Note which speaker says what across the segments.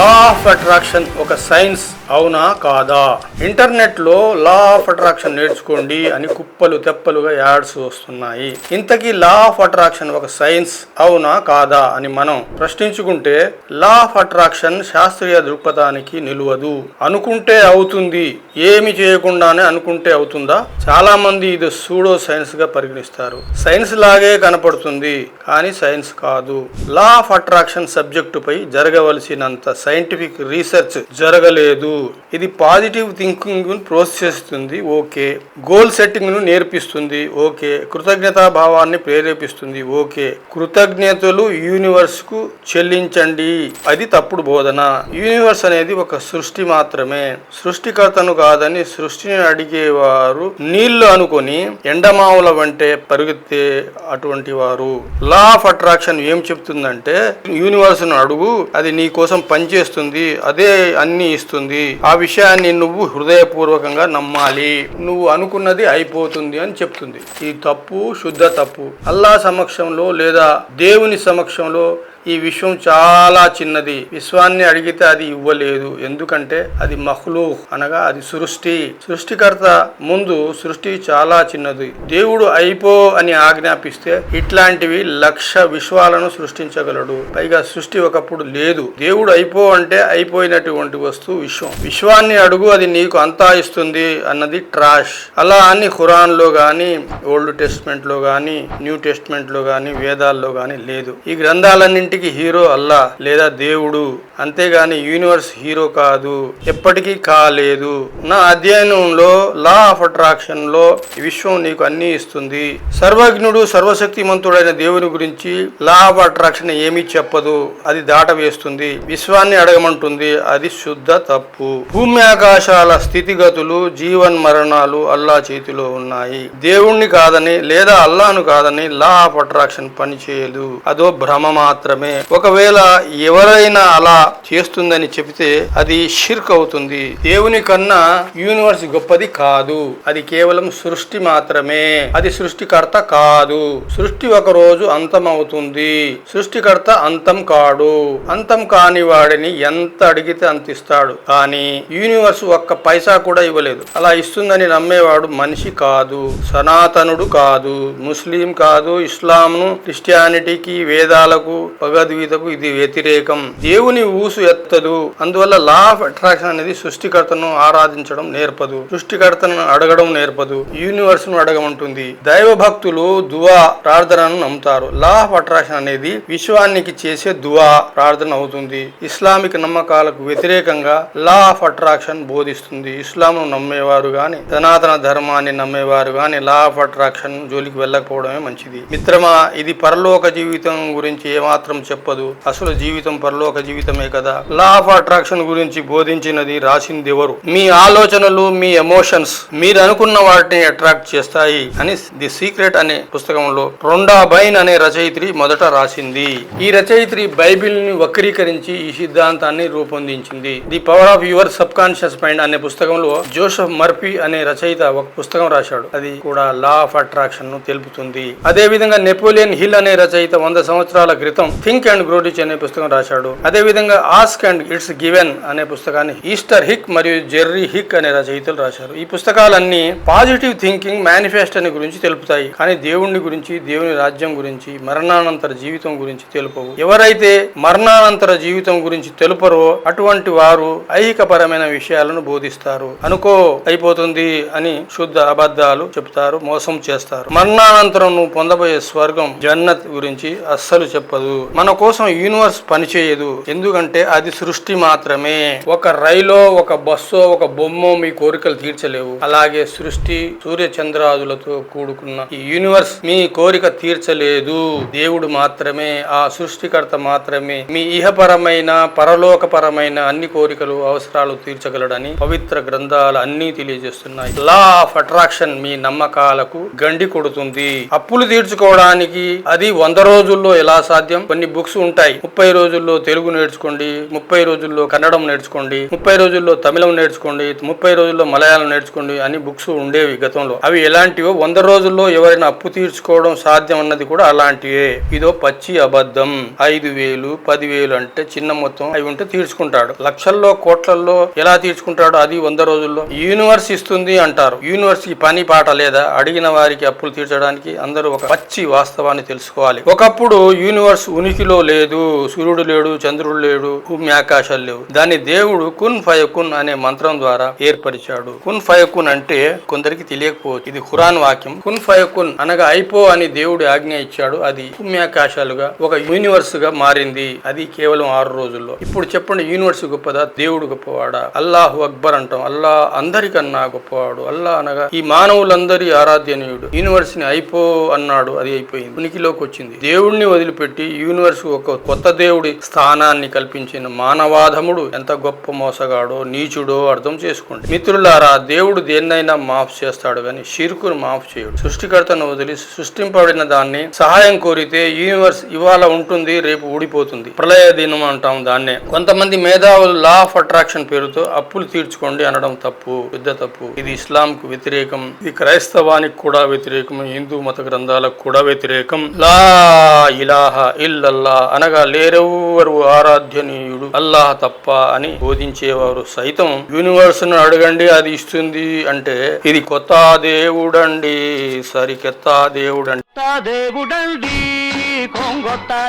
Speaker 1: Law of attraction ఒక science అవునా కాదా? ఇంటర్నెట్లో లా ఆఫ్ అట్రాక్షన్ నేర్చుకోండి అని కుప్పలు తెప్పలుగా యాడ్స్ వస్తున్నాయి. ఇంతకీ లా ఆఫ్ అట్రాక్షన్ ఒక సైన్స్ అవునా కాదా అని మనం ప్రశ్నించుకుంటే లా ఆఫ్ అట్రాక్షన్ శాస్త్రీయ దృక్పథానికి నిలువదు. అనుకుంటే అవుతుంది. ఏమి చేయకుండానే అనుకుంటే అవుతుందా? చాలా మంది ఇది సూడో సైన్స్గా పరిగణిస్తారు. సైన్స్ లాగే కనపడుతుంది. కానీ సైన్స్ కాదు. లా ఆఫ్ అట్రాక్షన్ సబ్జెక్టుపై జరగవలసినంత సైంటిఫిక్ రీసెర్చ్ జరగలేదు. ఇది పాజిటివ్ థింకింగ్ను ప్రోత్సహిస్తుంది ఓకే. గోల్ సెట్టింగ్ను నేర్పిస్తుంది ఓకే. కృతజ్ఞతా భావాన్ని ప్రేరేపిస్తుంది ఓకే. కృతజ్ఞతలు యూనివర్స్కు చెల్లించండి. అది తప్పుడు బోధన. యూనివర్స్ అనేది ఒక సృష్టి మాత్రమే. సృష్టికర్తను కాదని సృష్టిని అడిగేవారు నీళ్ళు అనుకొని ఎండమావుల వంటే పరుగెత్తే అటువంటి వారు. లా ఆఫ్ అట్రాక్షన్ ఏం చెప్తుందంటే యూనివర్స్ను అడుగు అది నీ కోసం పనిచేస్తుంది అదే అన్ని ఇస్తుంది. ఆ విషయాన్ని నువ్వు హృదయపూర్వకంగా నమ్మాలి. నువ్వు అనుకున్నది అయిపోతుంది అని చెప్తుంది. ఈ తప్పు శుద్ధ తప్పు. అల్లా సమక్షంలో లేదా దేవుని సమక్షంలో ఈ విశ్వం చాలా చిన్నది. విశ్వాన్ని అడిగితే అది ఇవ్వలేదు. ఎందుకంటే అది మహ్లూ అనగా అది సృష్టి. సృష్టికర్త ముందు సృష్టి చాలా చిన్నది. దేవుడు అయిపో అని ఆజ్ఞాపిస్తే ఇట్లాంటివి లక్ష విశ్వాలను సృష్టించగలడు. పైగా సృష్టి ఒకప్పుడు లేదు. దేవుడు అయిపో అంటే అయిపోయినటువంటి వస్తువు విశ్వం. విశ్వాన్ని అడుగు అది నీకు అంతా ఇస్తుంది అన్నది ట్రాష్. అలా అని ఖురాన్లో గాని ఓల్డ్ టెస్ట్మెంట్లో గాని న్యూ టెస్ట్మెంట్లో గాని వేదాల్లో గాని లేదు. ఈ గ్రంథాలన్నింటి ఇంటికి హీరో అల్లా లేదా దేవుడు అంతేగాని యూనివర్స్ హీరో కాదు ఎప్పటికీ కాలేదు. నా అధ్యయనంలో లా ఆఫ్ అట్రాక్షన్లో విశ్వం నీకు అన్ని ఇస్తుంది. సర్వజ్ఞుడు సర్వశక్తిమంతుడైన దేవుని గురించి లా ఆఫ్ అట్రాక్షన్ ఏమీ చెప్పదు. అది దాటవేస్తుంది. విశ్వాన్ని అడగమంటుంది. అది శుద్ధ తప్పు. భూమి ఆకాశాల స్థితిగతులు జీవన్ మరణాలు అల్లా చేతిలో ఉన్నాయి. దేవుణ్ణి కాదని లేదా అల్లాను కాదని లా ఆఫ్ అట్రాక్షన్ పనిచేయదు. అదో భ్రమ మాత్రమే. ఒకవేళ ఎవరైనా అలా చేస్తుందని చెబితే అది షిర్క్ అవుతుంది. దేవుని కన్నా యూనివర్స్ గొప్పది కాదు. అది కేవలం సృష్టి మాత్రమే. అది సృష్టికర్త కాదు. సృష్టి ఒక రోజు అంతం అవుతుంది సృష్టికర్త అంతం కాడు. అంతం కాని వాడిని ఎంత అడిగితే అంత ఇస్తాడు. కానీ యూనివర్స్ ఒక్క పైసా కూడా ఇవ్వలేదు. అలా ఇస్తుందని నమ్మేవాడు మనిషి కాదు. సనాతనుడు కాదు. ముస్లిం కాదు. ఇస్లాంను క్రిస్టియానిటీకి వేదాలకు భగవద్గీతకు ఇది వ్యతిరేకం. దేవుని ఊసు ఎత్తదు. అందువల్ల లా ఆఫ్ అట్రాక్షన్ అనేది సృష్టికర్తను ఆరాధించడం నేర్పదు. సృష్టికర్తను అడగడం నేర్పదు. యూనివర్స్ను అడగమంటుంది దైవ భక్తులు దువా ప్రార్థనను నమ్ముతారు. లా ఆఫ్ అట్రాక్షన్ అనేది విశ్వానికి చేసే దువా ప్రార్థన అవుతుంది. ఇస్లామిక్ నమ్మకాలకు వ్యతిరేకంగా లా ఆఫ్ అట్రాక్షన్ బోధిస్తుంది. ఇస్లాంను నమ్మేవారు గాని సనాతన ధర్మాన్ని నమ్మేవారు గాని లా ఆఫ్ అట్రాక్షన్ జోలికి వెళ్ళకపోవడమే మంచిది. మిత్రమా ఇది పరలోక జీవితం గురించి ఏమాత్రం చెప్పదు. అసలు జీవితం పరలోక జీవితం జీవితమే కదా. లా ఆఫ్ అట్రాక్షన్ గురించి బోధించినది రాసింది ఎవరు మీ ఆలోచనలు మీ ఎమోషన్స్ మీరు అనుకున్న వాటిని అట్రాక్ట్ చేస్తాయి అని ది సీక్రెట్ అనే పుస్తకంలో రొండా బైన్ అనే రచయిత్రి మొదట రాసింది. ఈ రచయిత్రి బైబిల్ని వక్రీకరించి ఈ సిద్ధాంతాన్ని రూపొందించింది. The power of your subconscious mind అనే పుస్తకంలో జోసెఫ్ మర్ఫీ అనే రచయిత ఒక పుస్తకం రాశాడు. అది కూడా లా ఆఫ్ అట్రాక్షన్ను తెలుపుతుంది. అదే విధంగా నెపోలియన్ హిల్ అనే రచయిత వంద సంవత్సరాల క్రితం థింక్ అండ్ గ్రోడిచ్ అనే పుస్తకం రాశాడు. అదే విధంగా ఆస్క్ అండ్ ఇట్స్ గివెన్ అనే పుస్తకాన్ని ఈస్టర్ హిక్ మరియు జెర్రీ హిక్ అనే రచయితలు రాశారు. ఈ పుస్తకాలన్నీ పాజిటివ్ థింకింగ్ మేనిఫెస్ట్ గురించి తెలుపుతాయి. కానీ దేవుణ్ణి గురించి దేవుని రాజ్యం గురించి మరణానంతర జీవితం గురించి తెలుపవు. ఎవరైతే మరణానంతర జీవితం గురించి తెలుపరో అటువంటి వారు ఐహికపరమైన విషయాలను బోధిస్తారు. అనుకో అయిపోతుంది అని శుద్ధ అబద్ధాలు చెప్తారు మోసం చేస్తారు. మరణానంతరం నువ్వు పొందబోయే స్వర్గం జన్నత్ గురించి అస్సలు చెప్పదు. మన కోసం యూనివర్స్ పనిచేయదు. ఎందుకంటే అది సృష్టి మాత్రమే. ఒక రైలో ఒక బస్సో ఒక బొమ్మో మీ కోరికలు తీర్చలేవు. అలాగే సృష్టి సూర్య చంద్రాదులతో కూడుకున్న ఈ యూనివర్స్ మీ కోరిక తీర్చలేదు. దేవుడు మాత్రమే ఆ సృష్టికర్త మాత్రమే మీ ఇహపరమైన పరలోకపరమైన అన్ని కోరికలు అవసరాలు తీర్చగలడని పవిత్ర గ్రంథాలు అన్నీ తెలియజేస్తున్నాయి. లా ఆఫ్ అట్రాక్షన్ మీ నమ్మకాలకు గండి కొడుతుంది. అప్పులు తీర్చుకోవడానికి అది వంద రోజుల్లో ఎలా సాధ్యం? కొన్ని బుక్స్ ఉంటాయి. ముప్పై రోజుల్లో తెలుగు నేర్చుకోండి నేర్చుకోండి ముప్పై రోజుల్లో కన్నడం నేర్చుకోండి ముప్పై రోజుల్లో తమిళం నేర్చుకోండి ముప్పై రోజుల్లో మలయాళం నేర్చుకోండి అని బుక్స్ ఉండేవి గతంలో. అవి ఎలాంటివో వంద రోజుల్లో ఎవరైనా అప్పు తీర్చుకోవడం సాధ్యం అన్నది కూడా అలాంటివే. ఇదో పచ్చి అబద్ధం. ఐదు వేలు పదివేలు అంటే చిన్న మొత్తం అవి ఉంటే తీర్చుకుంటాడు. లక్షల్లో కోట్లల్లో ఎలా తీర్చుకుంటాడు? అది వంద రోజుల్లో. యూనివర్స్ ఇస్తుంది అంటారు. యూనివర్స్కి పని పాట లేదా? అడిగిన వారికి అప్పులు తీర్చడానికి అందరూ ఒక పచ్చి వాస్తవాన్ని తెలుసుకోవాలి. ఒకప్పుడు యూనివర్స్ ఉనికిలో లేదు. సూర్యుడు లేడు చంద్రుడు లేడు భూమి ఆకాశాలు లేవు. దాన్ని దేవుడు కున్ ఫయకున్ అనే మంత్రం ద్వారా ఏర్పరిచాడు. కున్ ఫయకున్ అంటే కొందరికి తెలియకపోవచ్చు. ఇది ఖురాన్ వాక్యం. కున్ ఫయకున్ అనగా అయిపో అని దేవుడు ఆజ్ఞ ఇచ్చాడు. అది భూమ్యాకాశాలుగా ఒక యూనివర్స్గా మారింది. అది కేవలం ఆరు రోజుల్లో. ఇప్పుడు చెప్పండి యూనివర్స్ గొప్పదా? దేవుడు గొప్పవాడా? అల్లాహు అక్బర్ అంటాం. అల్లా అందరికన్నా గొప్పవాడు. అల్లా అనగా ఈ మానవులందరి ఆరాధ్యనీయుడు. యూనివర్స్ని అయిపో అన్నాడు. అది అయిపోయింది. ఉనికిలోకి వచ్చింది. దేవుడిని వదిలిపెట్టి యూనివర్స్ ఒక కొత్త దేవుడి స్థానాన్ని కల్పించిన మానవాధముడు ఎంత గొప్ప మోసగాడో నీచుడో అర్థం చేసుకోండి. మిత్రులారా దేవుడు దేన్నైనా మాఫ్ చేస్తాడు కానీ షిర్కును మాఫ్ చేయడు. సృష్టికర్తను వదిలి సృష్టింపబడిన దాన్ని సహాయం కోరితే యూనివర్స్ ఇవాళ ఉంటుంది రేపు ఊడిపోతుంది. ప్రళయ దినం అంటాం దాన్నే. కొంతమంది మేధావులు లా ఆఫ్ అట్రాక్షన్ పేరుతో అప్పులు తీర్చుకోండి అనడం తప్పు పెద్ద తప్పు. ఇది ఇస్లాం కు వ్యతిరేకం ఇది క్రైస్తవానికి కూడా వ్యతిరేకం హిందూ మత గ్రంథాలకు కూడా వ్యతిరేకం. లా ఇలాహ ఇల్లల్లా అనగా లేరెవ్వరు పూజనీయుడు అల్లాహ్ తప్ప అని బోధించేవారు సైతం యూనివర్స్ను అడగండి అది ఇస్తుంది అంటే ఇది కొత్త దేవుడండి సరికెత్త దేవుడండి.
Speaker 2: దేవుడండి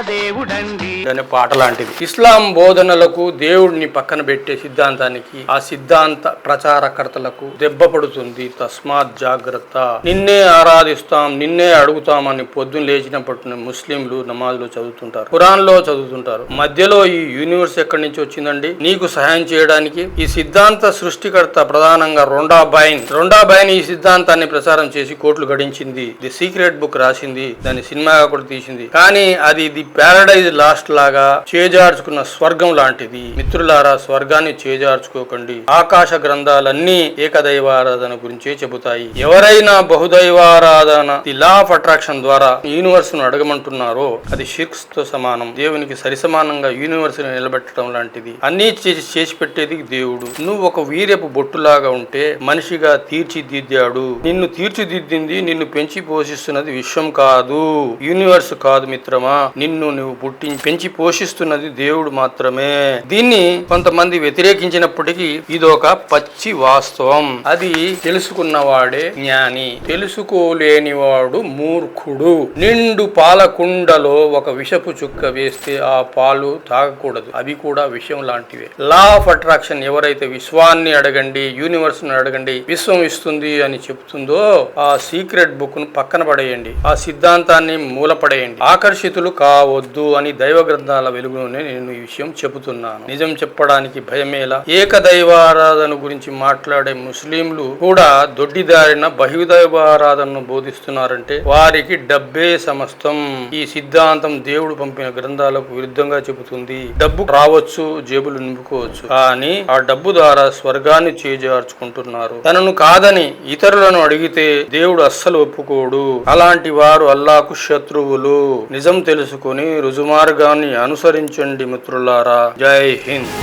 Speaker 2: దేవుడండి.
Speaker 1: అనే పాట లాంటిది. ఇస్లాం బోధనలకు దేవుడిని పక్కన పెట్టే సిద్ధాంతానికి ఆ సిద్ధాంత ప్రచారకర్తలకు దెబ్బ పడుతుంది తస్మాత్ జాగ్రత్త. నిన్నే ఆరాధిస్తాం నిన్నే అడుగుతామని పొద్దున్న లేచినప్పటి ముస్లింలు నమాజ్లో చదువుతుంటారు. ఖురాన్లో చదువుతుంటారు. మధ్యలో ఈ యూనివర్స్ ఎక్కడి నుంచి వచ్చిందండి? నీకు సహాయం చేయడానికి ఈ సిద్ధాంత సృష్టికర్త ప్రధానంగా రొండా బైన్. రొండా బైన్ ఈ సిద్ధాంతాన్ని ప్రచారం చేసి కోట్లు గడించింది. ది సీక్రెట్ బుక్ రాసింది దాన్ని సినిమాగా కూడా తీసింది. కానీ అది ది ప్యారడైజ్ లాస్ట్ లాగా చేజార్చుకున్న స్వర్గం లాంటిది. మిత్రులారా స్వర్గాన్ని చేజార్చుకోకండి. ఆకాశ గ్రంథాలన్నీ ఏకదైవారాధన గురించే చెబుతాయి. ఎవరైనా బహుదైవారాధన ది లా ఆఫ్ అట్రాక్షన్ ద్వారా యూనివర్స్ను అడగమంటున్నారో అది షిక్స్తో సమానం. దేవునికి సరిసమానంగా యూనివర్స్ని నిలబెట్టడం లాంటిది. అన్ని చేసి చేసి పెట్టేది దేవుడు. నువ్వు ఒక వీరపు బొట్టులాగా ఉంటే మనిషిగా తీర్చిదిద్దాడు. నిన్ను తీర్చిదిద్దింది నిన్ను పెంచి పోషిస్తున్నది విశ్వం కాదు. యూనివర్స్ కాదు మిత్రమా? నిన్ను నువ్వు పుట్టి పెంచి పోషిస్తున్నది దేవుడు మాత్రమే. దీన్ని కొంతమంది వ్యతిరేకించినప్పటికీ ఇదొక పచ్చి వాస్తవం. అది తెలుసుకున్నవాడే జ్ఞాని. తెలుసుకోలేనివాడు మూర్ఖుడు. నిండు పాలకుండలో ఒక విషపు చుక్క వేస్తే ఆ పాలు తాగకూడదు. అవి కూడా విషయం లాంటివే. లా ఆఫ్ అట్రాక్షన్ ఎవరైతే విశ్వాన్ని అడగండి యూనివర్స్ను అడగండి విశ్వం ఇస్తుంది అని చెప్తుందో ఆ సీక్రెట్ బుక్ను పక్కన పడేయండి. ఆ సిద్ధాంతాన్ని మూలపడేయండి. ఆకర్షితులు కావద్దు అని దైవ గ్రంథాల వెలుగులోనే నేను ఈ విషయం చెబుతున్నాను. నిజం చెప్పడానికి భయమేలా? ఏకదైవారాధన గురించి మాట్లాడే ముస్లింలు కూడా దొడ్డిదారిన బహుదైవారాధనను బోధిస్తున్నారంటే వారికి డబ్బే సమస్తం. ఈ సిద్ధాంతం దేవుడు పంపిన గ్రంథాలకు విరుద్ధంగా చెబుతుంది. డబ్బు రావచ్చు జేబులు నింపుకోవచ్చు. కానీ ఆ డబ్బు ద్వారా స్వర్గాన్ని చేజార్చుకుంటున్నారు. తనను కాదని ఇతరులను అడిగితే దేవుడు అస్సలు ఒప్పుకోడు. అలాంటి వారు అల్లాకు శత్రువులు. నిజం తెలుసుకుని రుజుమార్గాన్ని అనుసరించండి మిత్రులారా. జై హింద్.